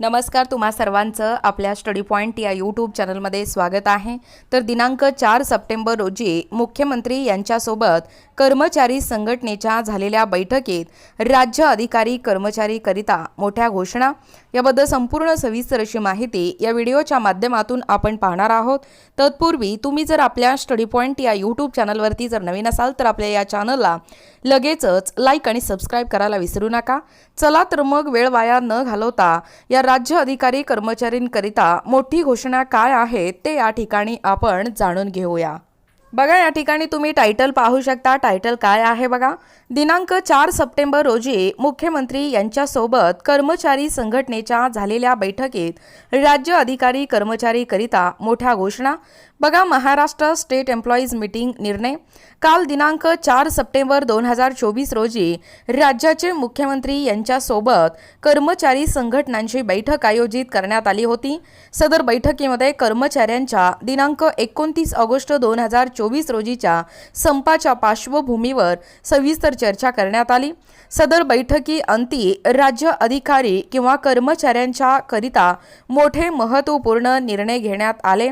नमस्कार तुम्हा सर्वांचं आपल्या स्टडी पॉईंट या यूट्यूब चॅनलमध्ये स्वागत आहे. तर दिनांक चार सप्टेंबर रोजी मुख्यमंत्री यांच्यासोबत कर्मचारी संघटनेच्या झालेल्या बैठकीत राज्य अधिकारी कर्मचारीकरिता मोठ्या घोषणा. याबद्दल संपूर्ण सविस्तर अशी माहिती या व्हिडिओच्या माध्यमातून आपण पाहणार आहोत. तत्पूर्वी तुम्ही जर आपल्या स्टडी पॉईंट या यूट्यूब चॅनलवरती जर नवीन असाल तर आपल्या या चॅनलला लगेचच लाईक आणि सबस्क्राईब करायला विसरू नका. चला तर मग वेळ वाया न घालवता या राज्य अधिकारी कर्मचारींकरिता मोठी घोषणा काय आहे ते या ठिकाणी आपण जाणून घेऊया. बघा या ठिकाणी तुम्ही टायटल पाहू शकता. टायटल काय आहे बघा? दिनांक चार सप्टेंबर रोजी मुख्यमंत्री यांच्यासोबत कर्मचारी संघटनेच्या झालेल्या बैठकीत राज्य अधिकारी कर्मचारीकरिता मोठ्या घोषणा. बघा महाराष्ट्र स्टेट एम्प्लॉईज मीटिंग निर्णय. काल दिनांक चार सप्टेंबर दोन हजार चोवीस रोजी राज्याचे मुख्यमंत्री यांच्यासोबत कर्मचारी संघटनांची बैठक आयोजित करण्यात आली होती. सदर बैठकीमध्ये कर्मचाऱ्यांच्या दिनांक एकोणतीस ऑगस्ट दोन हजार चोवीस रोजीच्या संपाच्या पार्श्वभूमीवर सविस्तर चर्चा करण्यात आली. सदर बैठकी अंती राज्य अधिकारी किंवा कर्मचाऱ्यांच्या करिता मोठे महत्त्वपूर्ण निर्णय घेण्यात आले.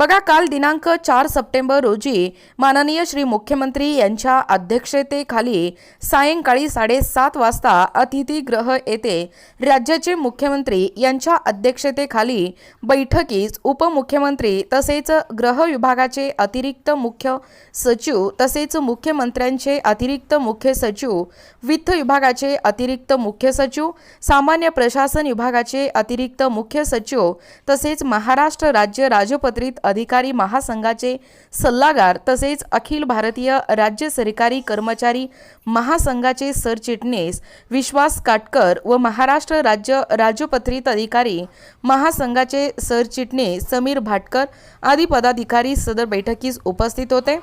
बघा काल दिनांक चार सप्टेंबर रोजी माननीय श्री मुख्यमंत्री यांच्या अध्यक्षतेखाली सायंकाळी साडेसात वाजता अतिथीगृह येथे राज्याचे मुख्यमंत्री यांच्या अध्यक्षतेखाली बैठकीस उपमुख्यमंत्री तसेच गृह विभागाचे अतिरिक्त मुख्य सचिव तसेच मुख्यमंत्र्यांचे अतिरिक्त मुख्य सचिव वित्त विभागाचे अतिरिक्त मुख्य सचिव सामान्य प्रशासन विभागाचे अतिरिक्त मुख्य सचिव तसेच महाराष्ट्र राज्य राजपत्रित अधिकारी महासंघाचे सल्लागार तसेच अखिल भारतीय राज्य सरकारी कर्मचारी महासंघाचे सरचिटणीस विश्वास काटकर व महाराष्ट्र राज्य राजपत्रित अधिकारी महासंघाचे सरचिटणीस समीर भाटकर आदी पदाधिकारी सदर बैठकीस उपस्थित होते.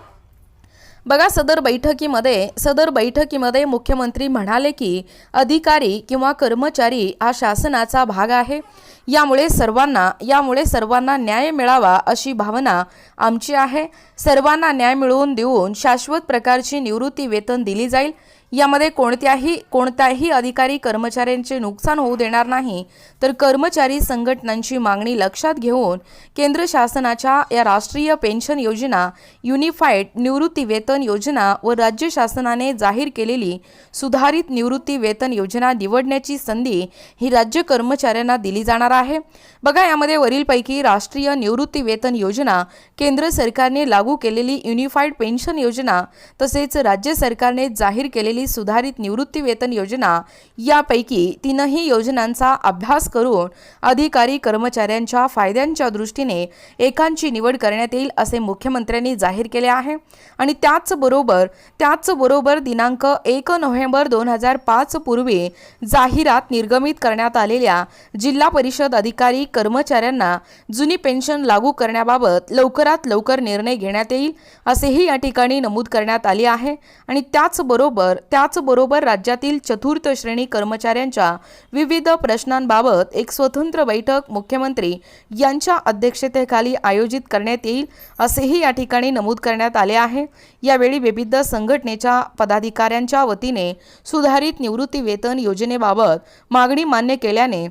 बघा सदर बैठकीमध्ये सदर बैठकीमध्ये मुख्यमंत्री म्हणाले की अधिकारी किंवा कर्मचारी हा शासनाचा भाग आहे. यामुळे सर्वांना यामुळे सर्वांना न्याय मिळावा अशी भावना आमची आहे. सर्वांना न्याय मिळवून देऊन शाश्वत प्रकारची निवृत्ती वेतन दिली जाईल. यामध्ये कोणत्याही कोणत्याही अधिकारी कर्मचाऱ्यांचे नुकसान होऊ देणार नाही. तर कर्मचारी संघटनांची मागणी लक्षात घेऊन केंद्र शासनाच्या या राष्ट्रीय पेन्शन योजना युनिफाईड निवृत्ती वेतन योजना व राज्य शासनाने जाहीर केलेली सुधारित निवृत्ती वेतन योजना निवडण्याची संधी ही राज्य कर्मचाऱ्यांना दिली जाणार आहे. बघा यामध्ये वरीलपैकी राष्ट्रीय निवृत्ती वेतन योजना केंद्र सरकारने लागू केलेली युनिफाईड पेन्शन योजना तसेच राज्य सरकारने जाहीर केलेली सुधारित निवृत्ती वेतन योजना यापैकी तीनही योजनांचा अभ्यास करून अधिकारी कर्मचाऱ्यांच्या फायद्यांच्या दृष्टीने एकांची निवड करण्यात येईल असे मुख्यमंत्र्यांनी जाहीर केले आहे. आणि त्याचबरोबर त्याचबरोबर दिनांक एक नोव्हेंबर दोन हजार पाच पूर्वी जाहिरात निर्गमित करण्यात आलेल्या जिल्हा परिषद अधिकारी कर्मचाऱ्यांना जुनी पेन्शन लागू करण्याबाबत लवकरात लवकर निर्णय घेण्यात येईल असेही या ठिकाणी नमूद करण्यात आले आहे. आणि त्याचबरोबर त्याचबरोबर राज्यातील चतुर्थ श्रेणी कर्मचाऱ्यांच्या विविध प्रश्नांबाबत एक स्वतंत्र बैठक मुख्यमंत्री यांच्या अध्यक्षतेखाली आयोजित करण्यात येईल असेही या ठिकाणी नमूद करण्यात आले आहे. यावेळी विविध संघटनेच्या पदाधिकाऱ्यांच्या वतीने सुधारित निवृत्ती वेतन योजनेबाबत मागणी मान्य केल्याने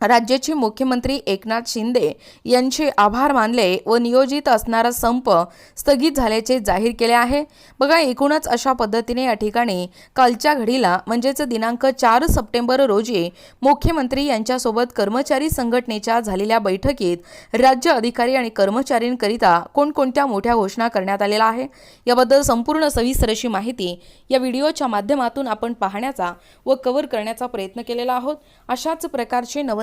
राज्याचे मुख्यमंत्री एकनाथ शिंदे यांचे आभार मानले व नियोजित असणारा संप स्थगित झाल्याचे जाहीर केले आहे. बघा एकूणच अशा पद्धतीने या ठिकाणी कालच्या घडीला म्हणजेच दिनांक चार सप्टेंबर रोजी मुख्यमंत्री यांच्यासोबत कर्मचारी संघटनेच्या झालेल्या बैठकीत राज्य अधिकारी आणि कर्मचाऱ्यांकरिता कोणकोणत्या मोठ्या घोषणा करण्यात आलेल्या आहे? याबद्दल संपूर्ण सविस्तर अशी माहिती या व्हिडिओच्या माध्यमातून आपण पाहण्याचा व कव्हर करण्याचा प्रयत्न केलेला आहोत. अशाच प्रकारचे नव